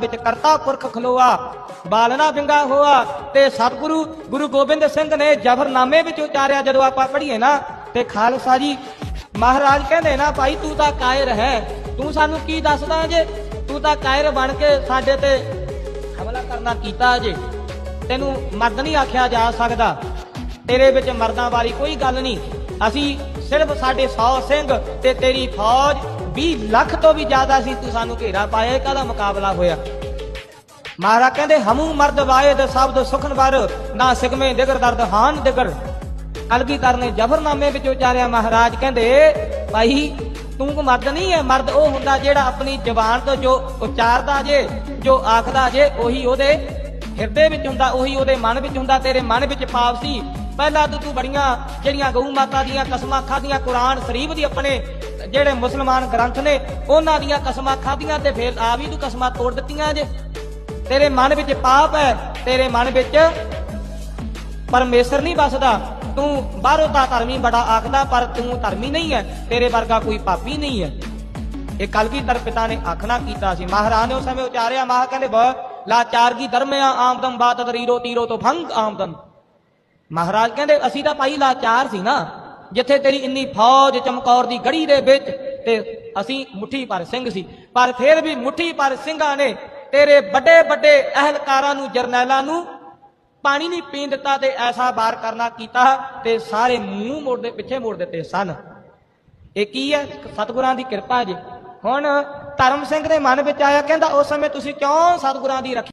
ਵਿੱਚ ਕਰਤਾ ਪੁਰਖ ਖਲੋਆ, ਬਾਲਣਾ ਵਿੰਗਾ ਹੋਆ ਤੇ ਸਤਿਗੁਰੂ, ਗੁਰੂ ਗੋਬਿੰਦ ਸਿੰਘ ਨੇ ਜਫਰਨਾਮੇ ਵਿੱਚ ਉਚਾਰਿਆ, ਜਦੋਂ ਆਪਾਂ ਪੜ੍ਹੀਏ ਨਾ, ਤੇ ਖਾਲਸਾ ਜੀ ਮਹਾਰਾਜ ਕਹਿੰਦੇ ਨਾ, ਭਾਈ ਤੂੰ ਤਾਂ ਕਾਇਰ ਹੈ, ਤੂੰ ਸਾਨੂੰ ਕੀ ਦੱਸਦਾ ਜੇ? ਤੂੰ ਤਾਂ ਕਾਇਰ ਬਣ ਕੇ ਸਾਡੇ ਤੇ ਹਮਲਾ ਕਰਨਾ ਕੀਤਾ ਜੇ। ਤੈਨੂੰ ਮਰਦ ਨਹੀਂ ਆਖਿਆ ਜਾ ਸਕਦਾ। ਤੇਰੇ ਵਿੱਚ ਮਰਦਾਂ ਵਾਲੀ ਕੋਈ ਗੱਲ ਨਹੀਂ। ਅਸੀਂ ਸਿਰਫ ਸਾਡੇ 100 ਸਿੰਘ ਤੇ ਤੇਰੀ ਫੌਜ 20 ਲੱਖ ਤੋਂ ਵੀ ਜ਼ਿਆਦਾ ਸੀ ਤੂੰ ਸਾਨੂੰ ਘੇਰਾ ਪਾਇਆ ਕਾਹਦਾ ਮੁਕਾਬਲਾ ਹੋਇਆ? ਮਹਾਰਾਜ ਕਹਿੰਦੇ, ਹਮੂ ਮਰਦ ਵਾਇਦ ਸ਼ਬਦ ਸੁਖਨ ਵਰ, ਨਾ ਸਿਗਮੇ ਦਿਗਰ ਦਰਦ ਹਾਨ ਦਿਗਰ। ਕਲਗੀਧਰ ਨੇ ਜਫਰਨਾਮੇ ਵਿੱਚ ਉਚਾਰਿਆ ਮਹਾਰਾਜ ਕਹਿੰਦੇ, ਭਾਈ, ਤੂੰ ਕੋ ਮਰਦ ਨਹੀਂ ਹੈ ਮਰਦ ਉਹ ਹੁੰਦਾ ਜਿਹੜਾ ਆਪਣੀ ਜ਼ਬਾਨ ਤੋਂ ਜੋ ਉਚਾਰਦਾ ਜੇ, ਜੋ ਆਖਦਾ ਜੇ, ਉਹੀ ਉਹਦੇ ਹਿਰਦੇ ਵਿੱਚ ਹੁੰਦਾ, ਉਹੀ ਉਹਦੇ ਮਨ ਵਿੱਚ ਹੁੰਦਾ, ਤੇਰੇ ਮਨ ਵਿੱਚ ਪਾਪ ਸੀ। ਪਹਿਲਾਂ ਤੂੰ ਤੂੰ ਬੜੀਆਂ ਜਿਹੜੀਆਂ ਗਊ ਮਾਤਾ ਦੀਆਂ ਕਸਮਾਂ ਖਾਧੀਆਂ, ਕੁਰਾਨ ਸ਼ਰੀਫ ਦੀ ਆਪਣੇ ਜਿਹੜੇ ਮੁਸਲਮਾਨ ਗ੍ਰੰਥ ਨੇ, ਉਹਨਾਂ ਦੀਆਂ ਕਸਮਾਂ ਖਾਧੀਆਂ ਤੇ ਫਿਰ ਆ ਵੀ ਤੂੰ ਕਸਮਾਂ ਤੋੜ ਦਿੱਤੀਆਂ ਜੇ। ਤੇਰੇ ਮਨ ਵਿੱਚ ਪਾਪ ਹੈ, ਤੇਰੇ ਮਨ ਵਿੱਚ ਪਰਮੇਸ਼ਰ ਨਹੀਂ ਵਸਦਾ। ਤੂੰ ਬਾਹਰੋਂ ਤਾਂ ਧਰਮੀ ਬੜਾ ਆਖਦਾ, ਪਰ ਤੂੰ ਧਰਮੀ ਨਹੀਂ ਹੈ, ਤੇਰੇ ਵਰਗਾ ਕੋਈ ਪਾਪੀ ਨਹੀਂ ਹੈ। ਇਹ ਕਲਗੀਧਰ ਪਿਤਾ ਨੇ ਆਖਣਾ ਕੀਤਾ ਸੀ। ਮਹਾਰਾਜ ਨੇ ਉਸ ਸਮੇਂ ਉਚਾਰਿਆ ਮਹਾ ਕਹਿੰਦੇ ਬ ਲਾਚਾਰ ਕੀ ਧਰਮਿਆ ਆਮਦਨ ਬਾਤ ਤਰੀਰੋ ਤੀਰੋ ਤੋਂ ਭੰਗ ਆਮਦਮ ਮਹਾਰਾਜ ਕਹਿੰਦੇ, ਅਸੀਂ ਤਾਂ ਭਾਈ ਲਾਚਾਰ ਸੀ ਨਾ। ਜਿੱਥੇ ਤੇਰੀ ਇੰਨੀ ਫੌਜ ਚਮਕੌਰ ਦੀ ਗੜੀ ਦੇ ਵਿੱਚ ਤੇ ਅਸੀਂ ਮੁੱਠੀ ਪਰ ਸਿੰਘ ਸੀ। ਪਰ ਫਿਰ ਵੀ ਮੁੱਠੀ ਪਰ ਸਿੰਘਾਂ ਨੇ ਤੇਰੇ ਵੱਡੇ ਵੱਡੇ ਅਹਲਕਾਰਾਂ ਨੂੰ, ਜਰਨੈਲਾਂ ਨੂੰ ਪਾਣੀ ਨਹੀਂ ਪੀਣ ਦਿੱਤਾ ਤੇ ਐਸਾ ਵਾਰ ਕਰਨਾ ਕੀਤਾ ਤੇ ਸਾਰੇ ਮੂੰਹ ਮੋੜਦੇ ਪਿੱਛੇ ਮੋੜ ਦਿੱਤੇ ਸਨ। ਇਹ ਕੀ ਹੈ? ਸਤਿਗੁਰਾਂ ਦੀ ਕਿਰਪਾ ਜੀ। ਹੁਣ ਧਰਮ ਸਿੰਘ ਦੇ ਮਨ ਵਿੱਚ ਆਇਆ, ਕਹਿੰਦਾ, ਉਸ ਸਮੇਂ ਤੁਸੀਂ ਕਿਉਂ ਸਤਿਗੁਰਾਂ ਦੀ ਰੱਖੀ